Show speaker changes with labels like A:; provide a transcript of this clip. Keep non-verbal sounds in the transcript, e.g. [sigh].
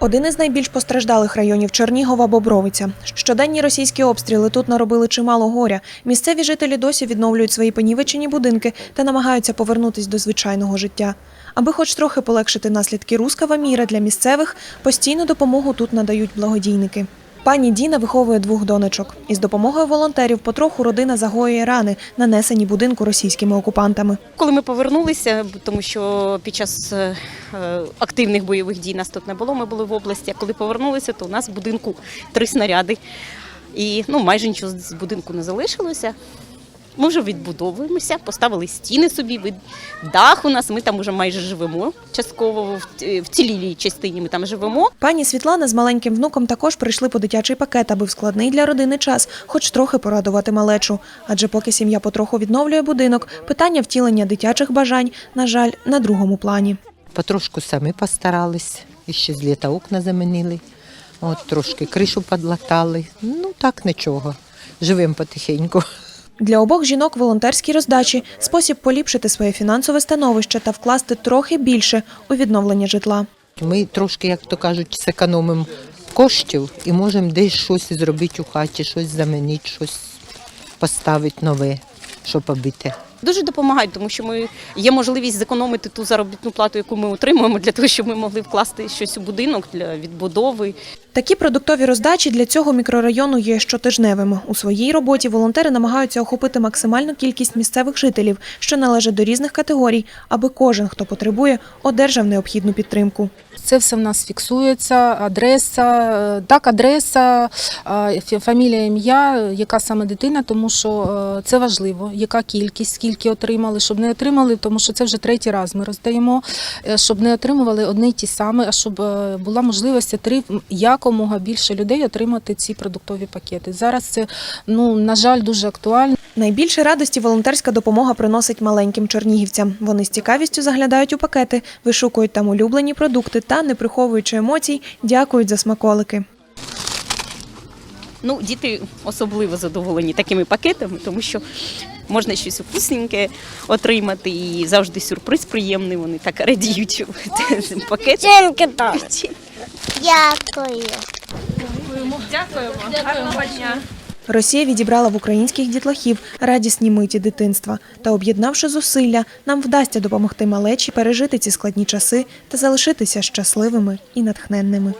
A: Один із найбільш постраждалих районів Чернігова Бобровиця. Щоденні російські обстріли тут наробили чимало горя. Місцеві жителі досі відновлюють свої понівечені будинки та намагаються повернутись до звичайного життя. Аби хоч трохи полегшити наслідки рускава міра для місцевих, постійну допомогу тут надають благодійники. Пані Діна виховує двох донечок. Із допомогою волонтерів потроху родина загоює рани, нанесені будинку російськими окупантами.
B: Коли ми повернулися, тому що під час е, е, активних бойових дій нас тут не було, ми були в області. А коли повернулися, то у нас в будинку три снаряди. І ну, майже нічого з будинку не залишилося. Ми вже відбудовуємося, поставили стіни собі, від- дах у нас, ми там вже майже живемо. Частково в, цілілій частині ми там живемо.
A: Пані Світлана з маленьким внуком також прийшли по дитячий пакет, аби в складний для родини час, хоч трохи порадувати малечу. Адже поки сім'я потроху відновлює будинок, питання втілення дитячих бажань, на жаль, на другому плані.
C: Потрошку самі постарались, і ще з літа окна замінили, от, трошки кришу подлатали. Ну так нічого. Живемо потихеньку.
A: Для обох жінок волонтерські роздачі спосіб поліпшити своє фінансове становище та вкласти трохи більше у відновлення житла.
C: Ми трошки, як то кажуть, зекономимо коштів і можемо десь щось зробити у хаті, щось замінити, щось поставити нове, щоб побити.
B: Дуже допомагають, тому що ми є можливість зекономити ту заробітну плату, яку ми отримуємо, для того, щоб ми могли вкласти щось у будинок для відбудови.
A: Такі продуктові роздачі для цього мікрорайону є щотижневими. У своїй роботі волонтери намагаються охопити максимальну кількість місцевих жителів, що належать до різних категорій, аби кожен, хто потребує, одержав необхідну підтримку.
D: Це все в нас фіксується, адреса, е, так, адреса, е, фамілія, ім'я, яка саме дитина, тому що е, це важливо, яка кількість, скільки отримали, щоб не отримали, тому що це вже третій раз ми роздаємо, щоб не отримували одне й ті самі, а щоб була можливість три якомога більше людей отримати ці продуктові пакети. Зараз це, ну, на жаль, дуже актуально.
A: Найбільше радості волонтерська допомога приносить маленьким чернігівцям. Вони з цікавістю заглядають у пакети, вишукують там улюблені продукти та, не приховуючи емоцій, дякують за смаколики.
B: Ну, діти особливо задоволені такими пакетами, тому що можна щось вкусненьке отримати і завжди сюрприз приємний. Вони так радіють цим [laughs] пакетом.
E: Тільки так. Дякую.
A: Росія відібрала в українських дітлахів радісні миті дитинства. Та об'єднавши зусилля, нам вдасться допомогти малечі пережити ці складні часи та залишитися щасливими і натхненними.